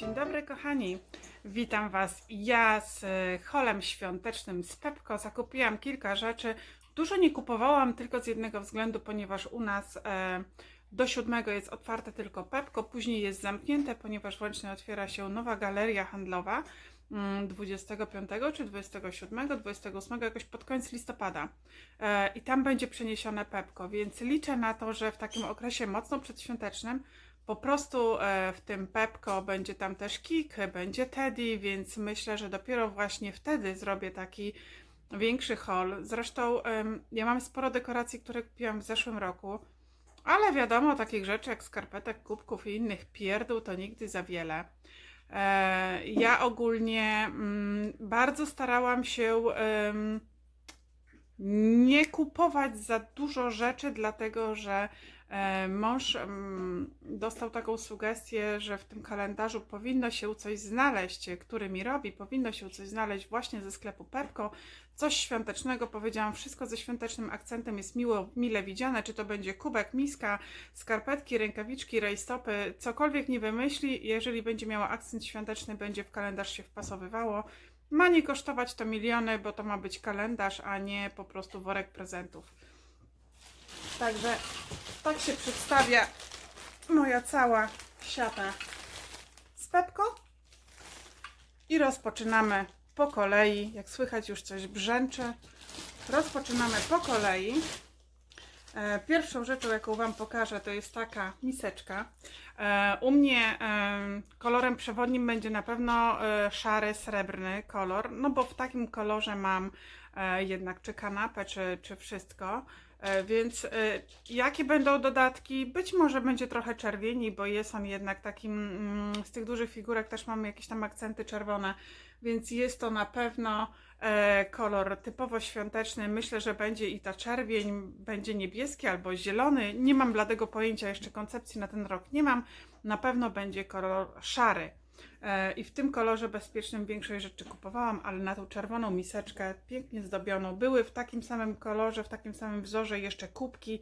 Dzień dobry kochani, witam Was. Ja z e, holem świątecznym z Pepko zakupiłam kilka rzeczy. Dużo nie kupowałam tylko z jednego względu, ponieważ u nas e, do siódmego jest otwarte tylko Pepko, później jest zamknięte, ponieważ właśnie otwiera się nowa galeria handlowa mm, 25 czy 27, 28, jakoś pod koniec listopada. E, I tam będzie przeniesione Pepko, więc liczę na to, że w takim okresie mocno przedświątecznym po prostu e, w tym Pepko będzie tam też Kik, będzie Teddy, więc myślę, że dopiero właśnie wtedy zrobię taki większy haul. Zresztą ja mam sporo dekoracji, które kupiłam w zeszłym roku, ale wiadomo, takich rzeczy jak skarpetek, kubków i innych pierdół to nigdy za wiele. E, ja ogólnie mm, bardzo starałam się nie kupować za dużo rzeczy, dlatego że mąż mm, dostał taką sugestię, że w tym kalendarzu powinno się coś znaleźć, e, który mi robi, powinno się coś znaleźć właśnie ze sklepu Pepko, coś świątecznego. Powiedziałam, wszystko ze świątecznym akcentem jest miło, mile widziane, czy to będzie kubek, miska, skarpetki, rękawiczki, rajstopy, cokolwiek nie wymyśli, jeżeli będzie miała akcent świąteczny, będzie w kalendarz się wpasowywało. Ma nie kosztować to miliony, bo to ma być kalendarz, a nie po prostu worek prezentów. Także tak się przedstawia moja cała siata z Pepko. I rozpoczynamy po kolei. Jak słychać już coś brzęczy. Rozpoczynamy po kolei. E, Pierwszą rzeczą, jaką Wam pokażę, to jest taka miseczka. E, U mnie em, kolorem przewodnim będzie na pewno e, szary, srebrny kolor, no bo w takim kolorze mam e, jednak czy kanapę, czy, czy wszystko. E, Więc e, jakie będą dodatki? Być może będzie trochę czerwieni, bo jest on jednak takim, mm, z tych dużych figurek też mamy jakieś tam akcenty czerwone, więc jest to na pewno e, kolor typowo świąteczny. Myślę, że będzie i ta czerwień, będzie niebieski albo zielony. Nie mam bladego pojęcia, jeszcze koncepcji na ten rok nie mam. Na pewno będzie kolor szary. E, I w tym kolorze bezpiecznym większość rzeczy kupowałam, ale na tą czerwoną miseczkę, pięknie zdobioną, były w takim samym kolorze, w takim samym wzorze jeszcze kubki,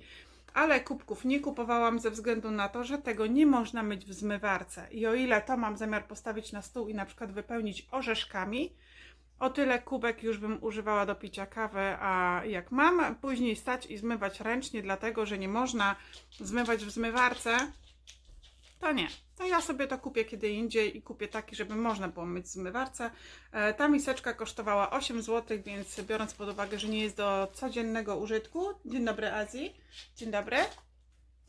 ale kubków nie kupowałam ze względu na to, że tego nie można myć w zmywarce. I o ile to mam zamiar postawić na stół i na przykład wypełnić orzeszkami, o tyle kubek już bym używała do picia kawy, a jak mam później stać i zmywać ręcznie, dlatego że nie można zmywać w zmywarce, to nie. To ja sobie to kupię kiedy indziej i kupię taki, żeby można było w zmywarce. E, Ta miseczka kosztowała 8 zł, więc biorąc pod uwagę, że nie jest do codziennego użytku. Dzień dobry Azji. Dzień dobry.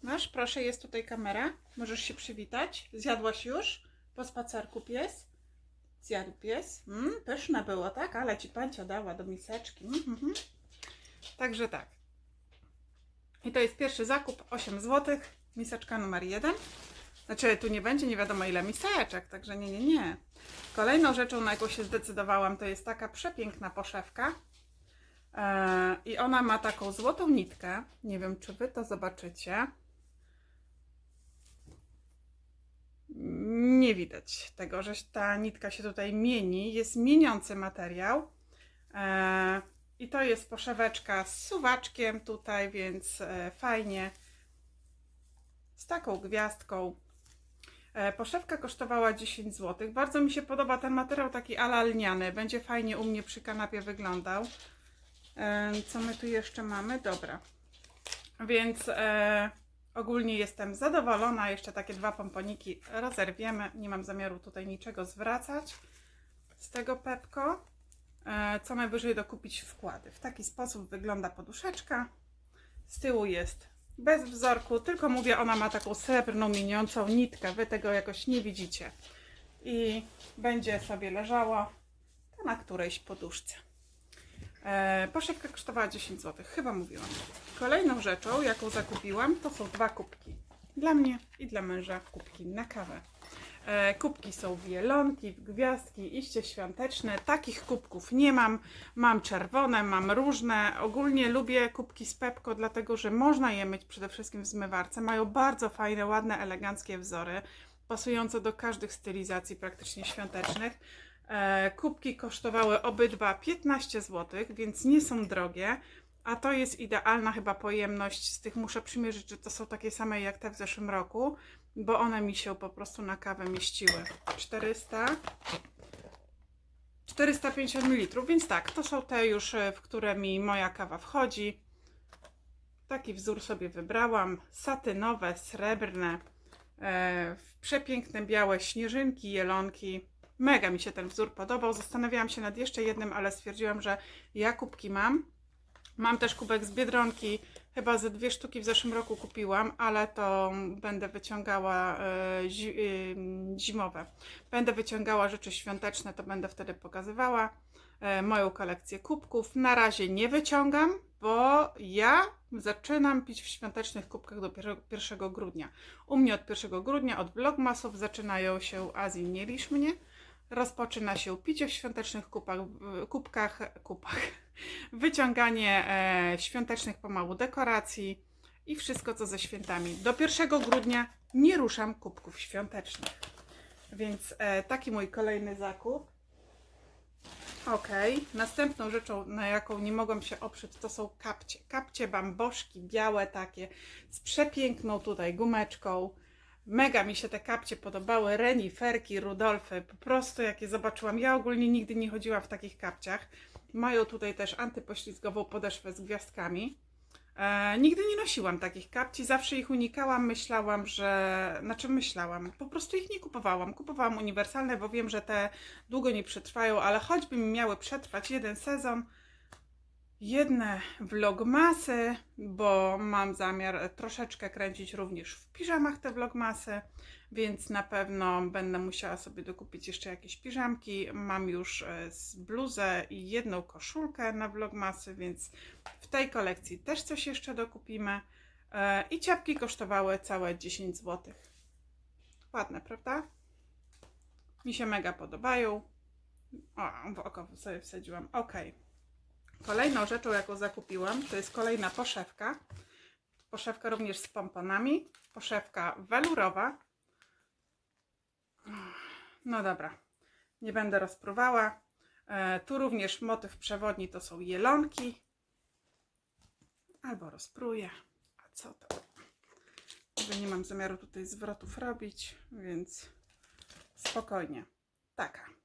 Masz, proszę, jest tutaj kamera. Możesz się przywitać. Zjadłaś już? Po spacerku pies? Zjadł pies? Mm, pyszne było, tak? Ale ci pancia dała do miseczki. Mm, mm, mm. Także tak. I to jest pierwszy zakup, 8 zł. Miseczka numer 1. Znaczy, tu nie będzie nie wiadomo ile miseczek, także nie, nie, nie. Kolejną rzeczą, na jaką się zdecydowałam, to jest taka przepiękna poszewka. Eee, I ona ma taką złotą nitkę. Nie wiem, czy Wy to zobaczycie. Nie widać tego, że ta nitka się tutaj mieni. Jest mieniący materiał. Eee, I to jest poszeweczka z suwaczkiem tutaj, więc e, fajnie. Z taką gwiazdką. E, Poszewka kosztowała 10 zł. Bardzo mi się podoba ten materiał taki ala lniany. Będzie fajnie u mnie przy kanapie wyglądał. E, Co my tu jeszcze mamy? Dobra. Więc e, ogólnie jestem zadowolona. Jeszcze takie dwa pomponiki rezerwiemy. Nie mam zamiaru tutaj niczego zwracać z tego Pepko. E, co najwyżej dokupić wkłady. W taki sposób wygląda poduszeczka. Z tyłu jest bez wzorku, tylko mówię, ona ma taką srebrną, mieniącą nitkę. Wy tego jakoś nie widzicie. I będzie sobie leżała na którejś poduszce. E, poszewka kosztowała 10 zł, chyba mówiłam. Kolejną rzeczą, jaką zakupiłam, to są dwa kubki. Dla mnie i dla męża kubki na kawę. E, kubki są wielonki, gwiazdki, iście świąteczne. Takich kubków nie mam. Mam czerwone, mam różne. Ogólnie lubię kubki z Pepko, dlatego że można je myć przede wszystkim w zmywarce. Mają bardzo fajne, ładne, eleganckie wzory, pasujące do każdych stylizacji praktycznie świątecznych. E, kubki kosztowały obydwa 15 zł, więc nie są drogie. A to jest idealna chyba pojemność. Z tych muszę przymierzyć, że to są takie same jak te w zeszłym roku, bo one mi się po prostu na kawę mieściły. 400. 450 ml, więc tak, to są te już, e, w które mi moja kawa wchodzi. Taki wzór sobie wybrałam. Satynowe, srebrne, e, przepiękne białe śnieżynki, jelonki. Mega mi się ten wzór podobał. Zastanawiałam się nad jeszcze jednym, ale stwierdziłam, że ja kubki mam. Mam też kubek z Biedronki. Chyba ze dwie sztuki w zeszłym roku kupiłam, ale to będę wyciągała e, y, zimowe. Będę wyciągała rzeczy świąteczne, to będę wtedy pokazywała e, moją kolekcję kubków. Na razie nie wyciągam, bo ja zaczynam pić w świątecznych kubkach dopiero 1 grudnia. U mnie od 1 grudnia, od vlogmasów zaczynają się Azji nie lisz mnie. Rozpoczyna się picie w świątecznych kupach, kubkach, kupach, wyciąganie e, świątecznych pomału dekoracji i wszystko co ze świętami. Do 1 grudnia nie ruszam kubków świątecznych. Więc e, taki mój kolejny zakup. Ok, następną rzeczą, na jaką nie mogłam się oprzeć, to są kapcie. Kapcie bamboszki, białe takie, z przepiękną tutaj gumeczką. Mega mi się te kapcie podobały, reniferki, Rudolfy, po prostu jak je zobaczyłam. Ja ogólnie nigdy nie chodziłam w takich kapciach. Mają tutaj też antypoślizgową podeszwę z gwiazdkami. E, nigdy nie nosiłam takich kapci, zawsze ich unikałam, myślałam, że. Znaczy, myślałam, po prostu ich nie kupowałam. Kupowałam uniwersalne, bo wiem, że te długo nie przetrwają, ale choćby mi miały przetrwać jeden sezon, jedne vlogmasy, bo mam zamiar troszeczkę kręcić również w piżamach te vlogmasy, więc na pewno będę musiała sobie dokupić jeszcze jakieś piżamki. Mam już e, bluzę i jedną koszulkę na vlogmasy, więc w tej kolekcji też coś jeszcze dokupimy. E, I ciapki kosztowały całe 10 zł. Ładne, prawda? Mi się mega podobają. O, w oko sobie wsadziłam. Ok. Kolejną rzeczą, jaką zakupiłam, to jest kolejna poszewka. Poszewka również z pomponami. Poszewka welurowa. No dobra, nie będę rozpruwała. E, tu również motyw przewodni to są jelonki. Albo rozpruję. A co to? Nie mam zamiaru tutaj zwrotów robić, więc spokojnie. Taka.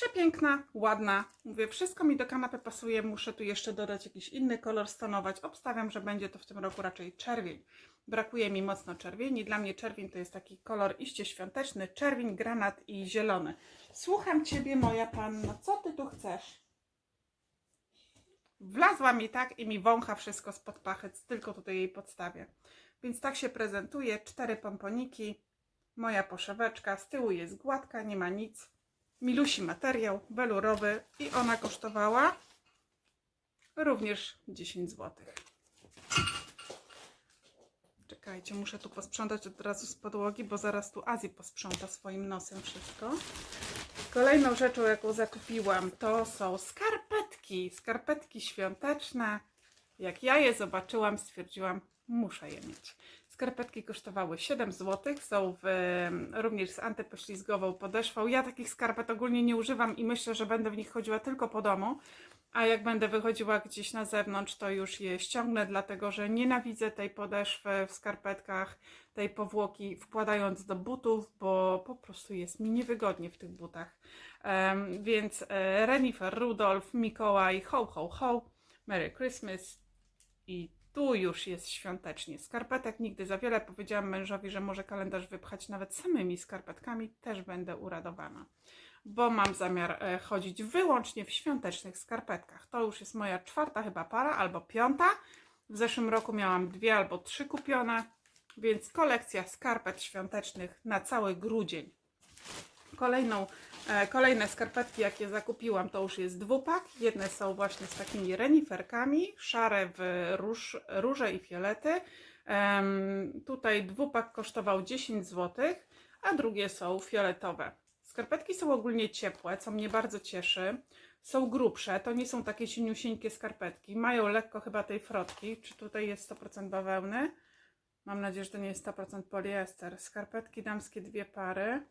Przepiękna, ładna. Mówię, wszystko mi do kanapy pasuje. Muszę tu jeszcze dodać jakiś inny kolor, stonować. Obstawiam, że będzie to w tym roku raczej czerwień. Brakuje mi mocno czerwieni. Dla mnie czerwień to jest taki kolor iście świąteczny. Czerwień, granat i zielony. Słucham Ciebie, moja panno. Co Ty tu chcesz? Wlazła mi tak i mi wącha wszystko spod pachyc, tylko tutaj jej podstawię. Więc tak się prezentuje. Cztery pomponiki. Moja poszeweczka. Z tyłu jest gładka, nie ma nic. Milusi materiał welurowy i ona kosztowała również 10 zł. Czekajcie, muszę tu posprzątać od razu z podłogi, bo zaraz tu Azji posprząta swoim nosem wszystko. Kolejną rzeczą, jaką zakupiłam, to są skarpetki. Skarpetki świąteczne. Jak ja je zobaczyłam, stwierdziłam, muszę je mieć. Skarpetki kosztowały 7 zł, są w, również z antypoślizgową podeszwą. Ja takich skarpet ogólnie nie używam i myślę, że będę w nich chodziła tylko po domu. A jak będę wychodziła gdzieś na zewnątrz, to już je ściągnę, dlatego że nienawidzę tej podeszwy w skarpetkach, tej powłoki wkładając do butów, bo po prostu jest mi niewygodnie w tych butach. Em, więc e, Renifer, Rudolf, Mikołaj, ho, ho, ho, Merry Christmas i tu już jest świątecznie. Skarpetek nigdy za wiele. Powiedziałam mężowi, że może kalendarz wypchać nawet samymi skarpetkami. Też będę uradowana, bo mam zamiar e, chodzić wyłącznie w świątecznych skarpetkach. To już jest moja czwarta chyba para, albo piąta. W zeszłym roku miałam dwie albo trzy kupione, więc kolekcja skarpet świątecznych na cały grudzień. Kolejną, e, kolejne skarpetki, jakie zakupiłam, to już jest dwupak. Jedne są właśnie z takimi reniferkami, szare w róż, róże i fiolety. Tutaj dwupak kosztował 10 zł, a drugie są fioletowe. Skarpetki są ogólnie ciepłe, co mnie bardzo cieszy. Są grubsze, to nie są takie cieniusieńkie skarpetki. Mają lekko chyba tej frotki. Czy tutaj jest 100% bawełny? Mam nadzieję, że to nie jest 100% poliester. Skarpetki damskie dwie pary.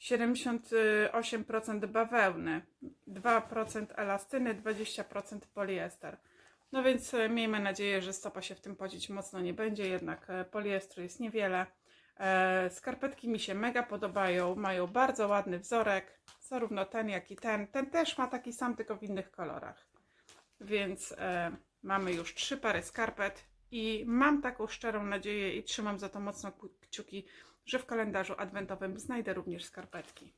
78% bawełny, 2% elastyny, 20% poliester. No więc e, miejmy nadzieję, że stopa się w tym podzić mocno nie będzie, jednak e, poliestru jest niewiele. E, Skarpetki mi się mega podobają, mają bardzo ładny wzorek, zarówno ten jak i ten. Ten też ma taki sam, tylko w innych kolorach. Więc mamy już trzy pary skarpet i mam taką szczerą nadzieję i trzymam za to mocno kciuki, że w kalendarzu adwentowym znajdę również skarpetki.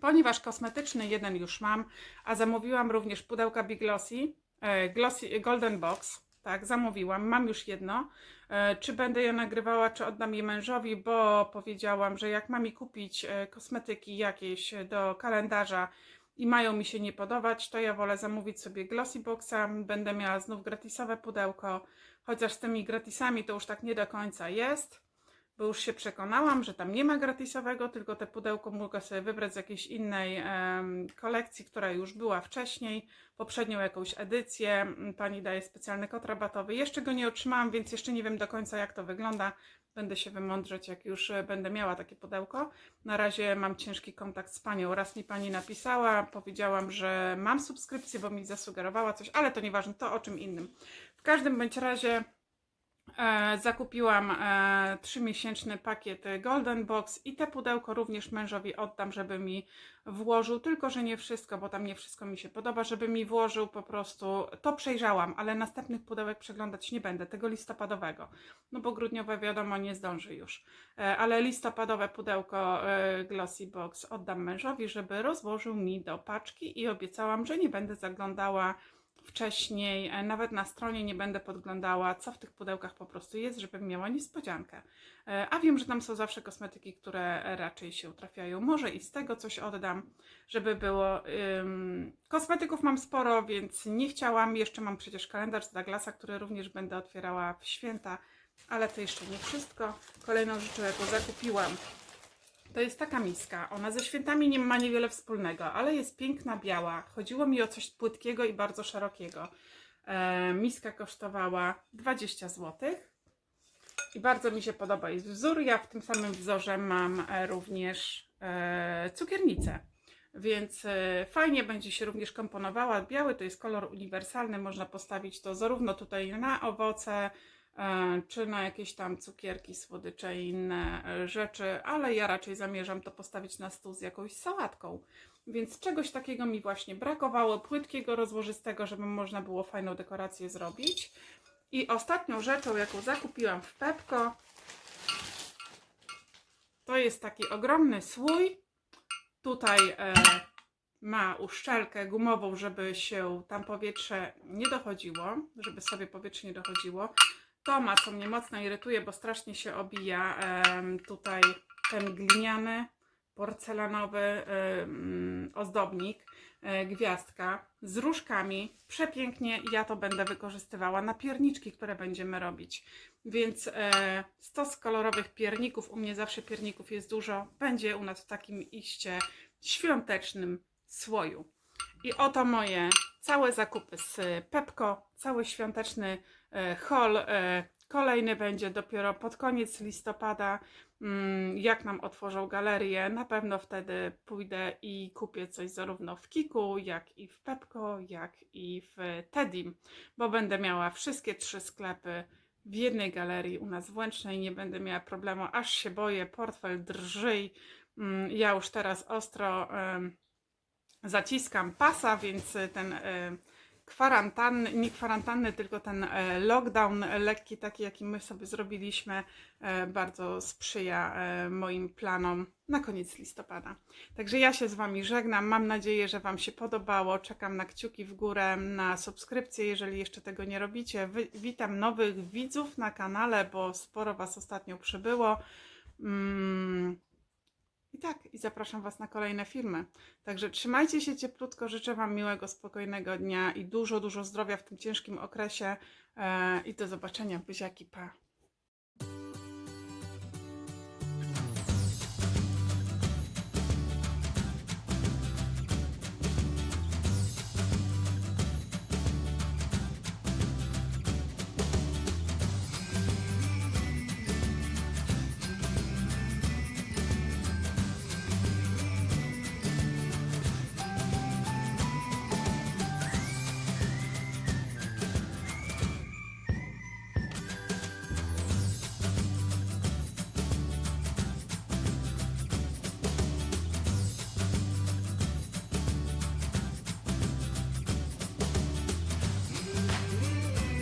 Ponieważ kosmetyczny jeden już mam, a zamówiłam również pudełka Big Glossy, e, Glossy Golden Box, tak, zamówiłam, mam już jedno. E, Czy będę je nagrywała, czy oddam je mężowi, bo powiedziałam, że jak mam mi kupić e, kosmetyki jakieś do kalendarza i mają mi się nie podobać, to ja wolę zamówić sobie Glossy Boxa, będę miała znów gratisowe pudełko, chociaż z tymi gratisami to już tak nie do końca jest bo już się przekonałam, że tam nie ma gratisowego, tylko te pudełko mogę sobie wybrać z jakiejś innej kolekcji, która już była wcześniej, poprzednią jakąś edycję. M, Pani daje specjalny kod rabatowy. Jeszcze go nie otrzymałam, więc jeszcze nie wiem do końca jak to wygląda. Będę się wymądrzeć, jak już e, będę miała takie pudełko. Na razie mam ciężki kontakt z panią. Raz mi pani napisała, powiedziałam, że mam subskrypcję, bo mi zasugerowała coś, ale to nieważne, to o czym innym. W każdym bądź razie zakupiłam e, trzymiesięczny pakiet Golden Box i te pudełko również mężowi oddam, żeby mi włożył, tylko że nie wszystko, bo tam nie wszystko mi się podoba, żeby mi włożył po prostu, to przejrzałam, ale następnych pudełek przeglądać nie będę, tego listopadowego, no bo grudniowe wiadomo nie zdąży już, e, ale listopadowe pudełko e, Glossy Box oddam mężowi, żeby rozłożył mi do paczki i obiecałam, że nie będę zaglądała wcześniej, e, nawet na stronie nie będę podglądała, co w tych pudełkach po prostu jest, żebym miała niespodziankę. E, A wiem, że tam są zawsze kosmetyki, które raczej się trafiają. Może i z tego coś oddam, żeby było. Kosmetyków mam sporo, więc nie chciałam. Jeszcze mam przecież kalendarz z Douglasa, który również będę otwierała w święta, ale to jeszcze nie wszystko. Kolejną rzeczą, jaką zakupiłam, to jest taka miska. Ona ze świętami nie ma niewiele wspólnego, ale jest piękna, biała. Chodziło mi o coś płytkiego i bardzo szerokiego. E, miska kosztowała 20 zł. I bardzo mi się podoba jest wzór. Ja w tym samym wzorze mam e, również e, cukiernicę. Więc e, fajnie będzie się również komponowała. Biały to jest kolor uniwersalny, można postawić to zarówno tutaj na owoce, czy na jakieś tam cukierki, słodycze i inne e, rzeczy, ale ja raczej zamierzam to postawić na stół z jakąś sałatką. Więc czegoś takiego mi właśnie brakowało, płytkiego, rozłożystego, żeby można było fajną dekorację zrobić. I ostatnią rzeczą, jaką zakupiłam w Pepko, to jest taki ogromny słój. Tutaj e, ma uszczelkę gumową, żeby się tam powietrze nie dochodziło, żeby sobie powietrze nie dochodziło. To ma, co mnie mocno irytuje, bo strasznie się obija tutaj ten gliniany, porcelanowy ozdobnik, e, gwiazdka z różkami. Przepięknie, ja to będę wykorzystywała na pierniczki, które będziemy robić. Więc e, stos kolorowych pierników, u mnie zawsze pierników jest dużo, będzie u nas w takim iście świątecznym słoju. I oto moje całe zakupy z Pepko, cały świąteczny e, haul. E, kolejny będzie dopiero pod koniec listopada, mm, jak nam otworzą galerię. Na pewno wtedy pójdę i kupię coś zarówno w Kiku, jak i w Pepko, jak i w Tedim, bo będę miała wszystkie trzy sklepy w jednej galerii u nas w Łęcznej. Nie będę miała problemu, aż się boję, portfel drży. Mm, Ja już teraz ostro zaciskam pasa, więc ten kwarantanny, nie kwarantanny, tylko ten e, lockdown lekki, taki jaki my sobie zrobiliśmy, e, bardzo sprzyja e, moim planom na koniec listopada. Także ja się z Wami żegnam. Mam nadzieję, że Wam się podobało. Czekam na kciuki w górę, na subskrypcję, jeżeli jeszcze tego nie robicie. Wy, witam nowych widzów na kanale, bo sporo Was ostatnio przybyło. Mm. I tak, i zapraszam Was na kolejne filmy. Także trzymajcie się cieplutko, życzę Wam miłego, spokojnego dnia i dużo, dużo zdrowia w tym ciężkim okresie. E, I do zobaczenia, buziaki, pa!